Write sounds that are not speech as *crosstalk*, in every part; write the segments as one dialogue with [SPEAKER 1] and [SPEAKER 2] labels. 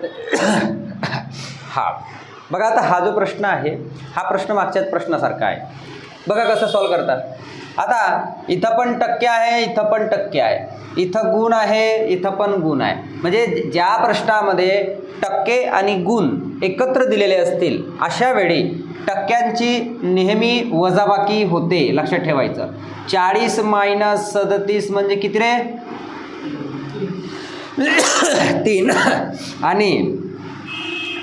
[SPEAKER 1] *coughs* हा. बघा आता हा जो प्रश्न आहे हा प्रश्न मागच्याच प्रश्नासारखा आहे. बघा कसं सॉल्व करतात आता इथं पण टक्के आहे इथं पण टक्के आहे. इथं गुण आहे इथं पण गुण आहे. म्हणजे ज्या प्रश्नामध्ये टक्के आणि गुण एकत्र दिलेले असतील अशा वेळी टक्क्यांची नेहमी वजाबाकी होते लक्षात ठेवायचं. चाळीस मायनस सदतीस म्हणजे किती रे? *coughs* तीन. आणि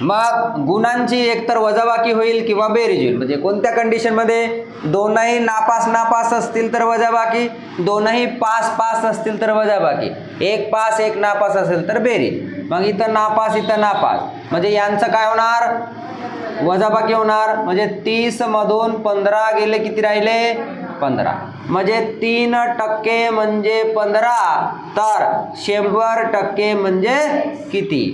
[SPEAKER 1] मग गुणांची एकतर वजाबाकी होईल किंवा बेरीज होईल. म्हणजे कोणत्या कंडिशनमध्ये दोनही नापास नापास असतील तर वजाबाकी दोनही पास पास असतील तर वजाबाकी. एक पास एक नापास असेल तर बेरीज. मग इथं नापास इथं नापास. म्हणजे यांचं काय होणार? वजाबाकी होणार. म्हणजे तीसमधून पंधरा गेले किती राहिले? पंधरा. म्हणजे तीन टक्के म्हणजे पंधरा तर शंभर टक्के म्हणजे किती?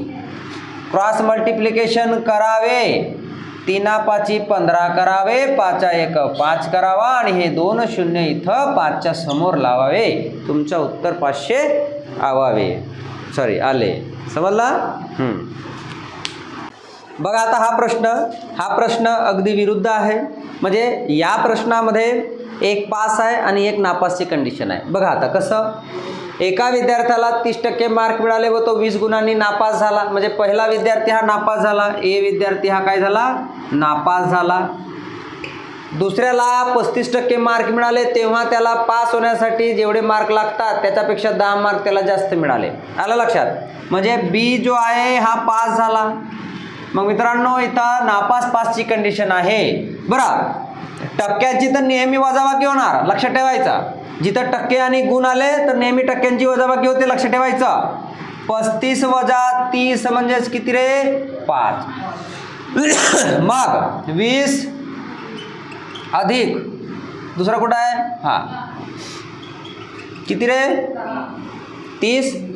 [SPEAKER 1] क्रॉस मल्टिप्लिकेशन करावे. तीना पाची पंधरा करावे पाचा एक पाच करावा आणि हे दोन शून्य इथं पाचच्या समोर लावावे. तुमचं उत्तर पाचशे आवावे. सॉरी आले. समजला? बघा आता हा प्रश्न. हा प्रश्न अगदी विरुद्ध आहे. म्हणजे या प्रश्नामध्ये एक पास आहे आणि एक नापासची कंडिशन आहे. बघा आता कसं एका विद्यार्थ्याला तीस टक्के मार्क मिळाले व तो वीस गुणांनी नापास झाला. म्हणजे पहिला विद्यार्थी हा नापास झाला ए विद्यार्थी हा काय झाला? नापास झाला. दुसऱ्याला पस्तीस टक्के मार्क मिळाले तेव्हा त्याला पास होण्यासाठी जेवढे मार्क लागतात त्याच्यापेक्षा दहा मार्क त्याला जास्त मिळाले. आलं लक्षात? म्हणजे बी जो आहे हा पास झाला. मग मित्रांनो इथं नापास पासची कंडिशन आहे. बरं टक्क्याची तर नेहमी वजाबाकी होणार लक्षात ठेवायचा. जिथं टक्के आणि गुण आले तर नेहमी टक्क्यांची वजाबाकी होते लक्षात ठेवायचं. पस्तीस वजा तीस म्हणजेच किती रे? पाच. *coughs* मग वीस अधिक दुसरा कुठं आहे? हां. किती रे? तीस.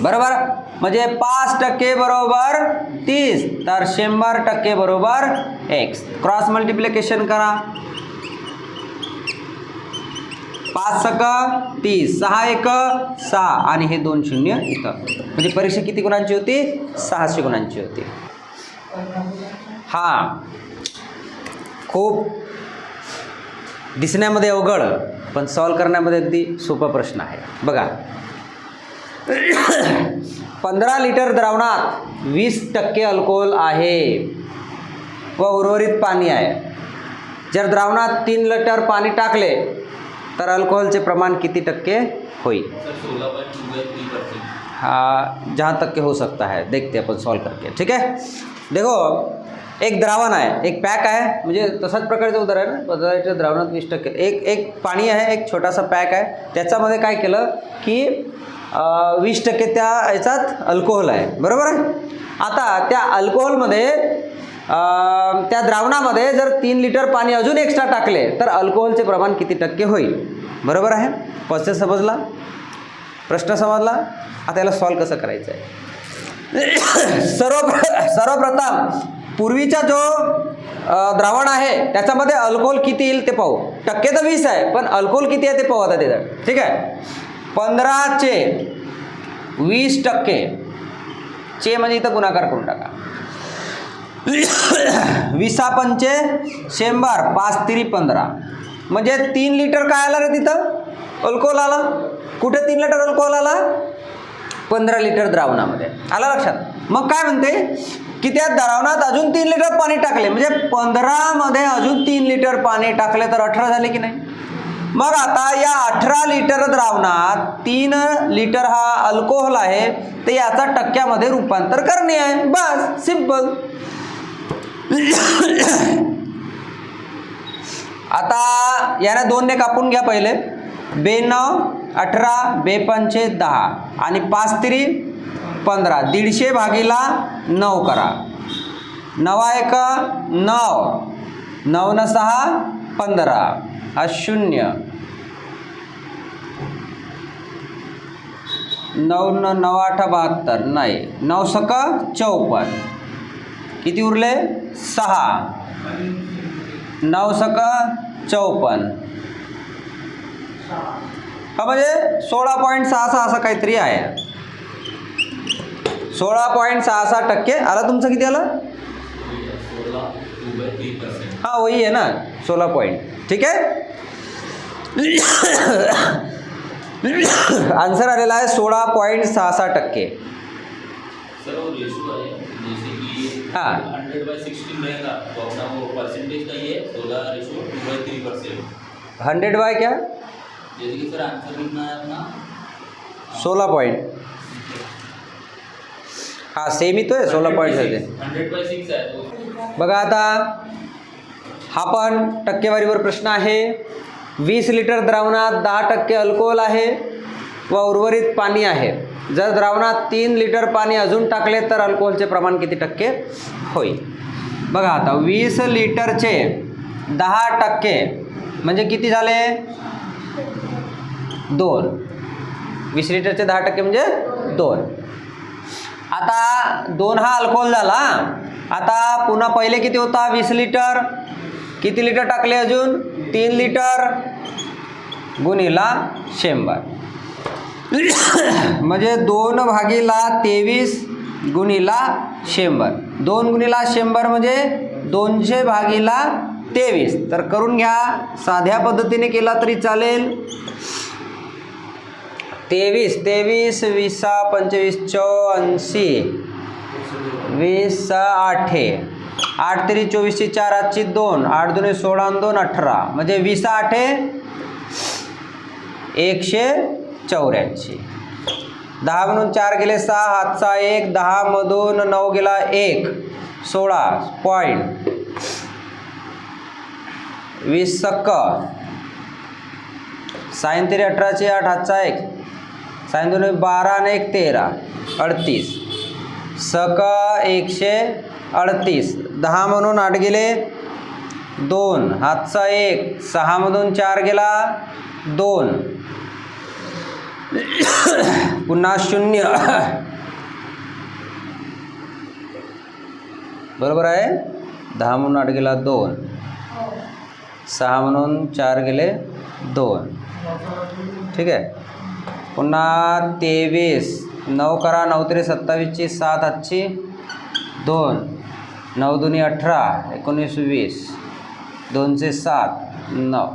[SPEAKER 1] बरोबर? म्हणजे पाच टक्के बरोबर तीस. तर शंभर टक्के बरोबर एक्स क्रॉस मल्टिप्लिकेशन करा. पाच सक तीस. सहा एक सहा. आणि हे दोन शून्य इथं. म्हणजे परीक्षा किती गुणांची होती? सहाशे गुणांची होती. हां. खूप दिसण्यामध्ये अवघड पण सॉल्व करण्यामध्ये अगदी सोपा प्रश्न आहे. बघा. पंधरा लिटर द्रावणात वीस टक्के अल्कोहोल आहे व उर्वरित पाणी आहे. जर द्रावणात तीन लिटर पाणी टाकले तर अल्कोहोलचे प्रमाण किती टक्के होईल? हाँ जहाँ तक के हो सकता है. देखते हैं अपन सॉल्व करके. ठीक है? देखो एक द्रावण आहे एक पॅक आहे. म्हणजे तसंच प्रकारचं उदाहरण पंधरा लिटर द्रावणात वीस टक्के. एक एक पाणी आहे एक छोटासा पॅक आहे. त्याच्यामध्ये काय केलं की वीस टक्के त्या याच्यात अल्कोहोल आहे. बरोबर आहे? आता त्या अल्कोहोलमध्ये त्या द्रावणामध्ये जर तीन लिटर पाणी अजून एक्स्ट्रा टाकले तर अल्कोहोलचे प्रमाण किती टक्के होईल? बरोबर आहे? पश्च समजला? प्रश्न समजला? आता याला सॉल्व कसं करायचं आहे *coughs* सर्व सर्वप्रथम पूर्वीचा जो द्रावण आहे त्याच्यामध्ये अल्कोहोल किती येईल ते पाहू. टक्के तर वीस आहे पण अल्कोहोल किती आहे ते पाहू आता त्याचं ठीक आहे? पंधराचे वीस टक्के. चे म्हणजे इथं गुणाकार करून टाका. विसा पंचे शंभर पाच तिरी पंधरा. म्हणजे तीन लिटर काय आला रे तिथं? अल्कोहोल आला. कुठे तीन लिटर अल्कोहोल आला? पंधरा लिटर द्रावणामध्ये. आला लक्षात? मग काय म्हणते? की त्या द्रावणात अजून तीन लिटर पाणी टाकले. म्हणजे पंधरामध्ये अजून तीन लिटर पाणी टाकले तर अठरा झाले की नाही? मग आता या अठरा लिटर द्रावणात तीन लिटर हा अल्कोहोल आहे तर याचा टक्क्यामध्ये रूपांतर करणे आहे. बस सिंपल आता याने दोनने कापून घ्या पहिले. बेनव अठरा बेपंचे दहा. आणि पाच तरी पंधरा. दीडशे भागीला नऊ करा. नवा एक नऊ. नऊ न सहा पंधरा. शून्य नऊ न नऊ आठ बहात्तर. नाही. नऊ सक चौपन्न किती उरले? सहा. नऊ सक चौपन्न हा म्हणजे सोळा पॉईंट सहा सहा असं काहीतरी आहे. सोळा पॉईंट सहा सहा टक्के. आला तुमचं किती आलं? हा वही आहे ना. सोळा पॉईंट. ठीक आहे? आन्सर आलेला आहे सोळा पॉईंट सहा सहा टक्के.
[SPEAKER 2] सर वो रेशो है जैसे कि
[SPEAKER 1] हाँ।
[SPEAKER 2] हंड्रेड सोलह
[SPEAKER 1] बाय क्या?
[SPEAKER 2] है
[SPEAKER 1] सोलह पॉईंट हा सेम ही तो
[SPEAKER 2] हंड्रेड बाई सिक्स है
[SPEAKER 1] बघा आता हा पण टक्केवारीवर प्रश्न आहे. वीस लिटर द्रावणात दहा टक्के अल्कोहोल आहे व उर्वरित पाणी आहे. जर द्रावणात तीन लिटर पाणी अजून टाकले तर अल्कोहोलचे प्रमाण किती टक्के होईल? बघा आता वीस लिटरचे दहा टक्के म्हणजे किती झाले? दोन. वीस लिटरचे दहा टक्के म्हणजे दोन. आता दोन हा अल्कोहोल झाला आता पुन्हा पहिले किती होता? वीस लिटर. किती लिटर टाकले अजून? तीन लिटर गुणिला शंभर. म्हणजे दोन भागीला तेवीस गुणिला शंभर. दोन गुणिला शंभर म्हणजे दोनशे भागीला तेवीस. तर करून घ्या साध्या पद्धतीने केला तरी चालेल. तेवीस तेवीस विसा पंचवीस चौऐंशी वीस आठे. आठ तरी चोवीसची चार आजची दोन आठ दोन्ही सोळा आणि दोन अठरा. म्हणजे वीस आठे एकशे चौऱ्याऐंशी. दहा म्हणून चार गेले सहा हातचा एक. दहामधून नऊ गेला एक. सोळा पॉईंट वीस सक्क. साईन तरी अठराशे आठ हातचा एक. साईन दोन म्हणजे बारा आणि एक तेरा. अडतीस. सक एकशे अडतीस. दहा म्हणून आठ गेले दोन. हातचा एक. सहामधून चार गेला दोन. पुन्हा शून्य. बरोबर आहे? दहा म्हणून आठ गेला दोन. सहा म्हणून चार गेले दोन. ठीक आहे? पुन्हा तेवीस. नऊ करा नऊ तरी सत्तावीसची सात आजची दोन. नऊ दोन्ही अठरा एकोणीस वीस दोनशे सात नऊ.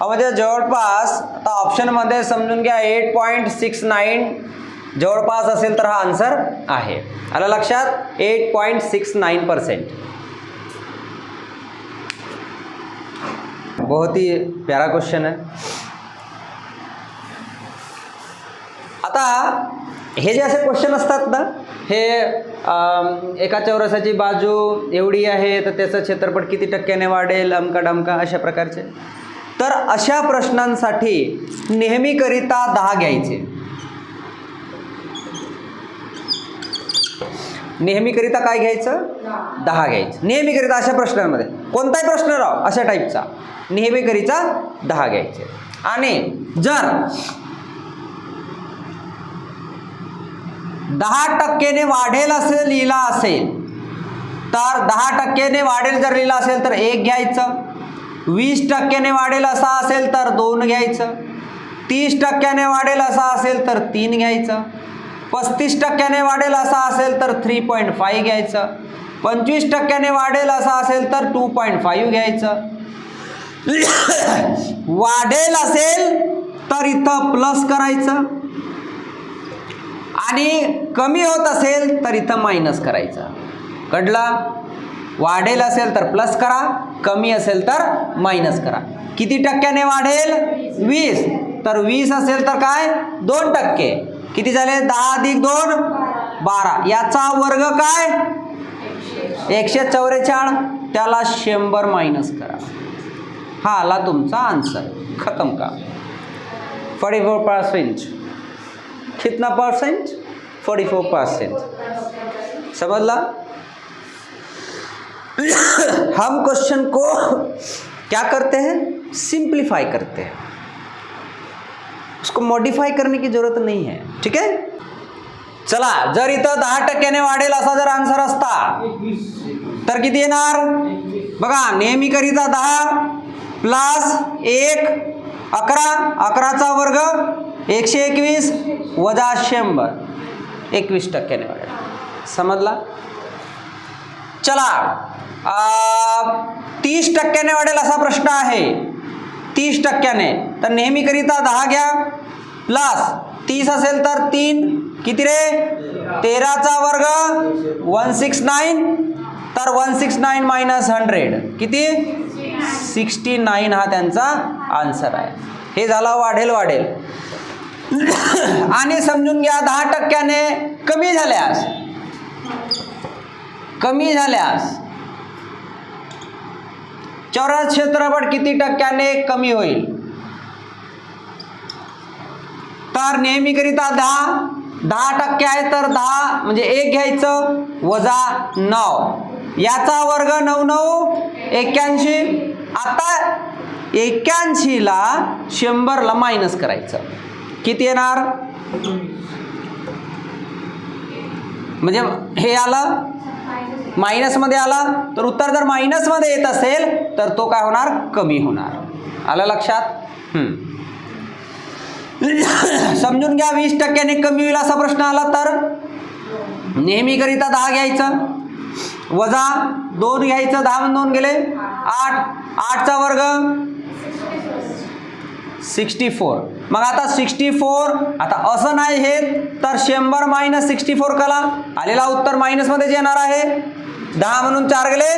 [SPEAKER 1] हा म्हणजे जवळपास आता ऑप्शनमध्ये समजून घ्या एट पॉईंट सिक्स नाईन जवळपास असेल तर हा आन्सर आहे. आलं लक्षात? Eight point six nine percent बहुत ही प्यारा क्वेश्चन है. आता हे जे असे क्वेश्चन असतात ना हे एका चौरसाची बाजू एवढी आहे तर त्याचं क्षेत्रफळ किती टक्क्याने वाढेल अमका डमका अशा प्रकारचे? तर अशा प्रश्नांसाठी नेहमीकरिता दहा घ्यायचे. नेहमीकरिता काय घ्यायचं? दहा घ्यायचं. नेहमीकरिता अशा प्रश्नांमध्ये. कोणताही प्रश्न राव अशा टाईपचा नेहमीकरिता दहा घ्यायचे. आणि जर दहा टक्केने वाढेल असं लिहिला असेल. तर दहा टक्केने वाढेल जर लिहिलं असेल तर एक घ्यायचं. वीस टक्क्याने वाढेल असा असेल तर दोन घ्यायचं. तीस टक्क्याने वाढेल असा असेल तर तीन घ्यायचं. पस्तीस टक्क्याने वाढेल असा असेल तर थ्री पॉईंट फाईव्ह घ्यायचं. पंचवीस टक्क्याने वाढेल असा असेल तर टू पॉईंट फाईव्ह घ्यायचं. *coughs* वाढेल असेल तर इथं प्लस करायचं. आणि कमी होत असेल तर इथं मायनस करायचं. कडला वाढेल असेल तर प्लस करा. कमी असेल तर मायनस करा. किती टक्क्याने वाढेल? वीस. तर वीस असेल तर काय? दोन टक्के. किती झाले? दहा अधिक दोन? बारा. याचा वर्ग काय? एकशे चौवेचाळ त्याला शंभर मायनस करा. हा आला तुमचा आन्सर खतम का? फोर्टी फोर कितना परसेंट फोर्टी फोर परसेंट समझला? *coughs* हम क्वेश्चन को क्या करते हैं? सिंप्लीफाई करते हैं। उसको मॉडिफाई करने की जरूरत नहीं है ठीक है? चला जर इथं दहा टक्क्याने वाढेल असा जर आन्सर असता तर किती येणार? बघा नेहमीकरिता दहा प्लस एक अकरा अकराचा वर्ग एकशे एकवीस वजा शंभर. एकवीस टक्क्याने वाढेल समजला? चला. तीस टक्क्याने वाढेल असा प्रश्न आहे. तीस टक्क्याने. तर नेहमीकरिता दहा घ्या. प्लस तीस असेल तर तीन. किती रे? तेराचा वर्ग वन सिक्स नाईन. तर one six nine minus hundred. किती? सिक्स्टी नाईन हा त्यांचा आन्सर आहे. हे झाला वाढेल वाढेल. आणि समजून घ्या दहा टक्क्याने कमी झाल्यास कमी झाल्यास चौरस क्षेत्रफळ किती टक्क्याने कमी होईल? तर नेहमीकरिता दहा दहा टक्के आहे तर दहा म्हणजे एक घ्यायचं वजा नऊ. याचा वर्ग नऊ नऊ एक्क्याऐंशी. आता एक्क्याऐंशीला शंभरला मायनस करायचं. किती येणार? म्हणजे हे आलं? मायनसमध्ये आला. तर उत्तर जर मायनसमध्ये येत असेल तर तो काय होणार? कमी होणार. आलं लक्षात? समजून घ्या वीस टक्क्याने कमी होईल असा प्रश्न आला तर? नेहमीकरिता दहा घ्यायचं. वजा दोन घ्यायचं दहा दोन गेले आठ. आठचा वर्ग सिक्स्टी फोर. मग आता सिक्स्टी फोर आता असं नाही हे तर शंभर मायनस सिक्स्टी फोर कला आलेला उत्तर मायनसमध्येच येणार आहे. दहा म्हणून चार गेले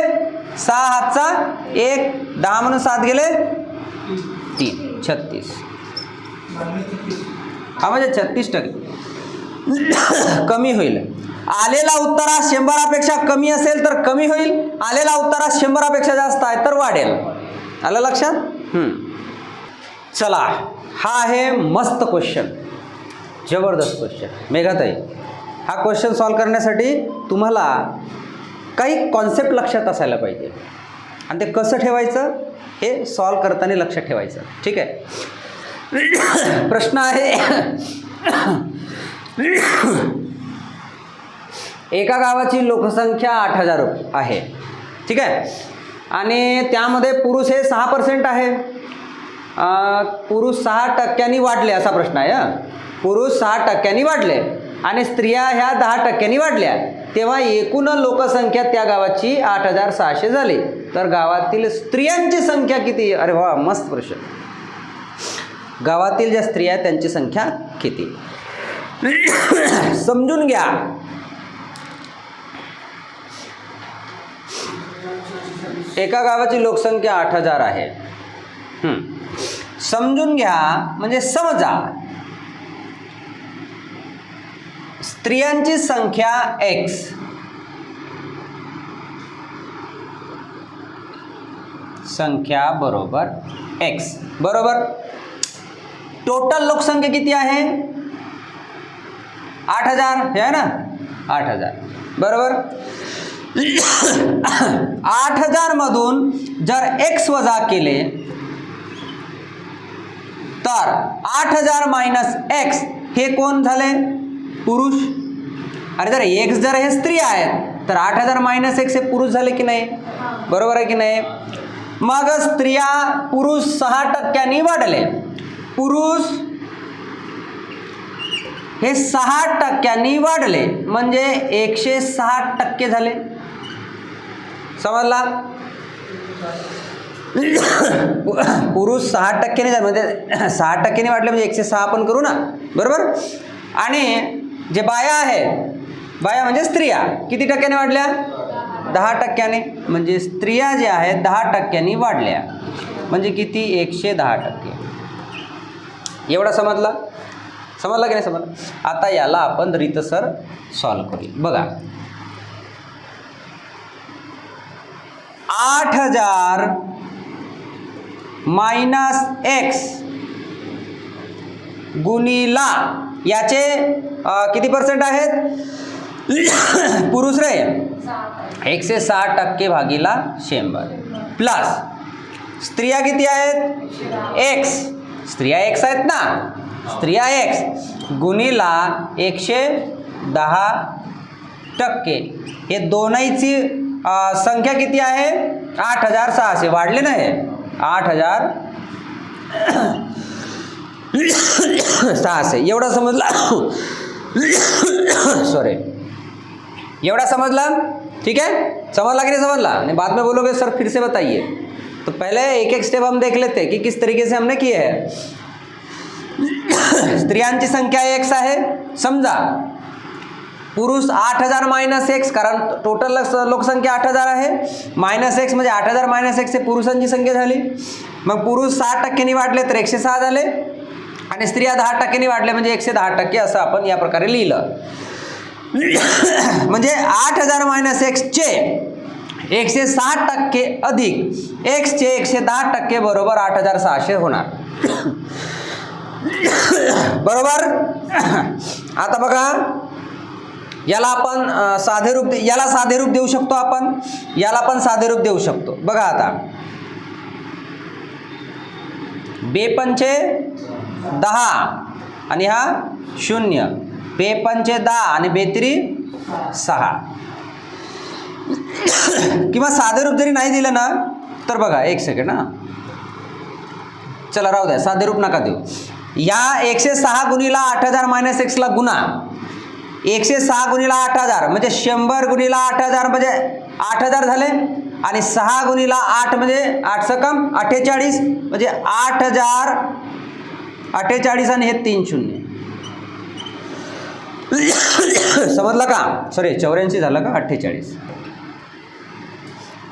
[SPEAKER 1] सहा हातचा एक दहा म्हणून सात गेले तीन. छत्तीस. हा म्हणजे छत्तीस टक्के. *coughs* कमी होईल. आलेला उत्तरा शंभरापेक्षा कमी असेल तर कमी होईल. आलेला उत्तरा शंभरापेक्षा जास्त आहे तर वाढेल. आलं लक्षात? हम्म. चला हा आहे मस्त क्वेश्चन जबरदस्त क्वेश्चन मेघाताई हा क्वेश्चन सॉल्व करण्यासाठी तुम्हाला काही कॉन्सेप्ट लक्षात असायला पाहिजे. आणि ते कसं ठेवायचं? हे सॉल्व करताना लक्षात ठेवायचं. ठीक आहे? *coughs* प्रश्न आहे *coughs* एका गावाची लोकसंख्या आठ हजार आहे. ठीक आहे? आणि त्यामध्ये पुरुष हे सहा पर्सेंट आहे. पुरुष सहा टक्क्यांनी वाढले असा प्रश्न आहे पुरुष सहा टक्क्यांनी वाढले आणि स्त्रिया ह्या दहा टक्क्यांनी वाढल्या. तेव्हा एकूण लोकसंख्या त्या गावाची आठ हजार सहाशे झाली. तर गावातील स्त्रियांची संख्या किती? अरे वा मस्त प्रश्न. गावातील ज्या स्त्रिया त्यांची संख्या किती? समजून घ्या. एका गावाची लोकसंख्या आठ हजार आहे. समजून घ्या म्हणजे समजा. स्त्रियांची संख्या एक्स संख्या बरोबर एक्स बरोबर? टोटल लोकसंख्या किती आहे? आठ हजार हे आहे ना? आठ हजार. बरोबर? *coughs* आठ हजारमधून जर एक्स वजा केले तर आठ हजार मायनस एक्स हे कोण झाले? पुरुष. अरे जर एक्स जर हे स्त्री आहेत. तर आठ हजार मायनस एक्स हे पुरुष झाले की नाही? बरोबर आहे की नाही? मग स्त्रिया पुरुष सहा टक्क्यांनी वाढले. पुरुष हे सहा टक्क्यांनी वाढले. म्हणजे एकशे सहा टक्के झाले. समजला? पुरुष सहा टक्क्याने म्हणजे सहा टक्क्याने वाढले म्हणजे एकशे सहा आपण करू ना. बरोबर? आणि जे बाया आहे बाया म्हणजे स्त्रिया. किती टक्क्याने वाढल्या? दहा टक्क्याने. म्हणजे स्त्रिया ज्या आहेत दहा टक्क्यांनी वाढल्या. म्हणजे किती? एकशे दहा टक्के. एवढा समजला? समजला की नाही समजला? आता याला आपण रीतसर सॉल्व करूया. बघा. आठ हजार मायनस एक्स गुणीला याचे किती पर्सेंट आहेत? *coughs* पुरुष रे. एकशे सहा टक्के भागीला शंभर. प्लस स्त्रिया किती आहेत? एक्स स्त्रिया एक्स आहेत ना? स्त्रिया एक्स गुणीला एकशे दहा टक्के. हे दोनहीची संख्या किती आहे? आठ हजार सहाशे. वाढले ना हे? आठ हज़ार सहाशे. एवढं समजलं? सॉरी एवढा समझला ठीक है समझला कि नहीं समझला नहीं बाद में बोलोगे, सर, फिर से बताइए. तो पहले एक एक स्टेप हम देख लेते हैं कि किस तरीके से हमने किए हैं। स्त्रियांची संख्या एक सा है समजा पुरुष आठ हजार मायनस एक्स कारण टोटल लोकसंख्या आठ हजार आहे. मायनस एक्स म्हणजे आठ हजार मायनस एक्स हे पुरुषांची संख्या झाली. मग पुरुष साठ टक्क्यांनी वाढले तर एकशे सहा झाले. आणि स्त्रिया दहा टक्क्यांनी वाढले म्हणजे एकशे दहा टक्के असं आपण या प्रकारे लिहिलं. *coughs* म्हणजे आठ हजार मायनस एक्सचे एकशे सहा टक्के अधिक. एक्सचे एकशे दहा टक्के बरोबर आठ हजार सहाशे होणार. *coughs* बरोबर? *coughs* आता बघा. याला आपण साधे रूप दे- याला साधे रूप देऊ शकतो आपण? याला पण साधे रूप देऊ शकतो. बघा आता. बेपंचे दहा आणि हा शून्य. बेपंचे दहा आणि बेत्री सहा. किंवा साधे रूप जरी नाही दिलं ना तर बघा एक सेकंड ना चला राहू द्या. साधे रूप नका देऊ. या एकशे सहा गुणीला आठ हजार मायनस एक्सला गुणा. एकशे सहा गुणीला आठ हजार म्हणजे शंभर गुणीला आठ हजार म्हणजे आठ हजार झाले. आणि सहा गुणीला आठ म्हणजे आठ सकम अठ्ठेचाळीस म्हणजे आठ हजार अठ्ठेचाळीस आणि हे तीन शून्य. समजलं का? सॉरी चौऱ्याऐंशी झालं का? अठ्ठेचाळीस.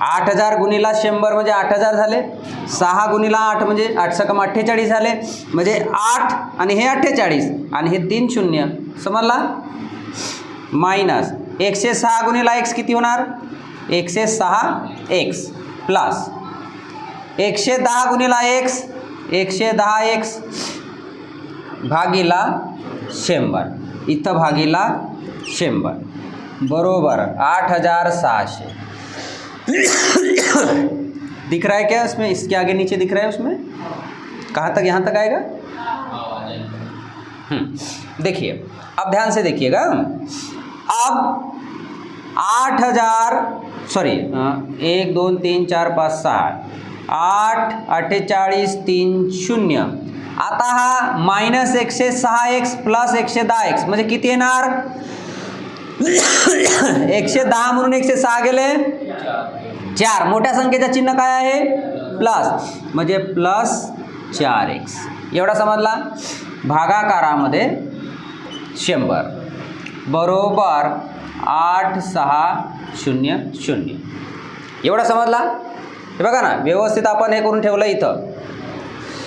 [SPEAKER 1] आठ हजार गुणीला शंभर म्हणजे आठ हजार झाले. सहा गुणीला आठ म्हणजे आठ सकम अठ्ठेचाळीस झाले. म्हणजे आठ आणि हे अठ्ठेचाळीस आणि हे तीन शून्य. समजला? मायनस एकशे सहा गुणीला एक्स किती होणार? एकशे सहा एक्स प्लस एकशे दहा गुणीला एक्स एकशे दहा एक्स भागीला शंभर। इथं भागीला शंभर। बरोबर आठ हज़ार सहाशे। दिख रहा है क्या उसमें इसके आगे नीचे दिख रहा है उसमें? कहाँ तक? यहाँ तक आएगा? देखिए अब ध्यान से देखिएगा। अब आठ हजार सॉरी एक दोन तीन चार पाच सहा आठ अठ्ठेचाळीस तीन शून्य। आता हा मायनस एकशे सहा एक्स प्लस एकशे दहा एक्स म्हणजे किती येणार? एकशे दहा म्हणून एकशे सहा गेले? चार। मोठ्या संख्येचं चिन्ह काय आहे? प्लस. म्हणजे प्लस चार एक्स. एवढा समजला? भागाकारामध्ये शंभर. बरोबर आठ सहा शून्य शून्य. एवढा समजला? हे बघा ना व्यवस्थित आपण हे करून ठेवलं इथं.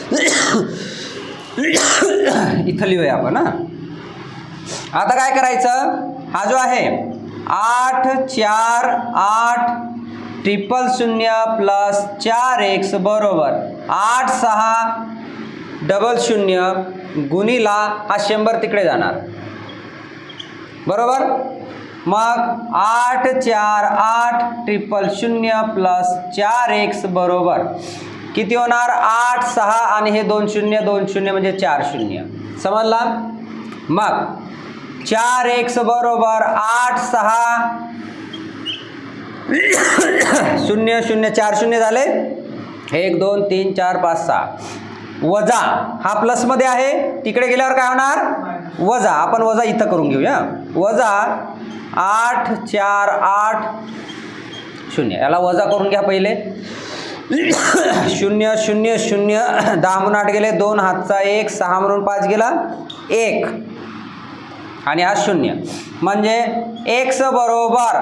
[SPEAKER 1] *coughs* इथं लिहूया आपण हां. आता काय करायचं? हा जो आहे आठ चार आठ ट्रिपल शून्य प्लस चार एक्स बरोबर आठ सहा डबल शून्य गुणीला हा शंभर तिकडे जाणार. बरोबर? मग आठ चार आठ ट्रिपल शून्य प्लस चार एक्स बरोबर. किती होणार? आठ सहा आणि हे दोन शून्य दोन शून्य म्हणजे चार शून्य. समजला? मग चार एक्स बरोबर आठ सहा शून्य शून्य चार शून्य झाले. एक दोन तीन चार पाच सहा. वजा. हा प्लसमध्ये आहे. तिकडे गेल्यावर काय होणार? वजा. आपण वजा इथं करून घेऊया. वजा आठ चार आठ. शून्य. याला वजा करून घ्या पहिले. *coughs* शून्य शून्य शून्य. *coughs* दहा म्हणून आठ गेले. दोन हातचा एक. सहा म्हणून पाच गेला. एक. आणि हा शून्य. म्हणजे एक्स बरोबर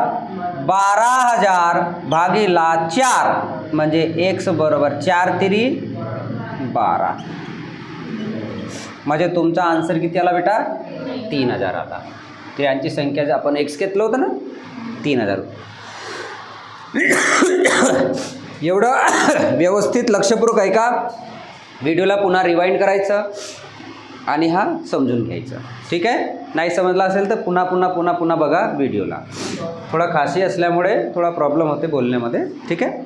[SPEAKER 1] बारा हजार भागीला चार. म्हणजे एक्स बरोबर चार तिरी बारा. म्हणजे तुमचा आन्सर किती आला बेटा? तीन हजार आला. तर यांची संख्या जे आपण एक्स घेतलं होतं ना तीन हजार. एवढं व्यवस्थित लक्षपूर्वक आहे का व्हिडिओला पुन्हा रिवाइंड करायचं आणि हा समजून घ्यायचा. ठीक आहे? नाही समजला असेल तर पुन्हा पुन्हा पुन्हा पुन्हा बघा व्हिडिओला. थोडा खासी असल्यामुळे थोडा प्रॉब्लेम होते बोलण्यामध्ये. ठीक आहे?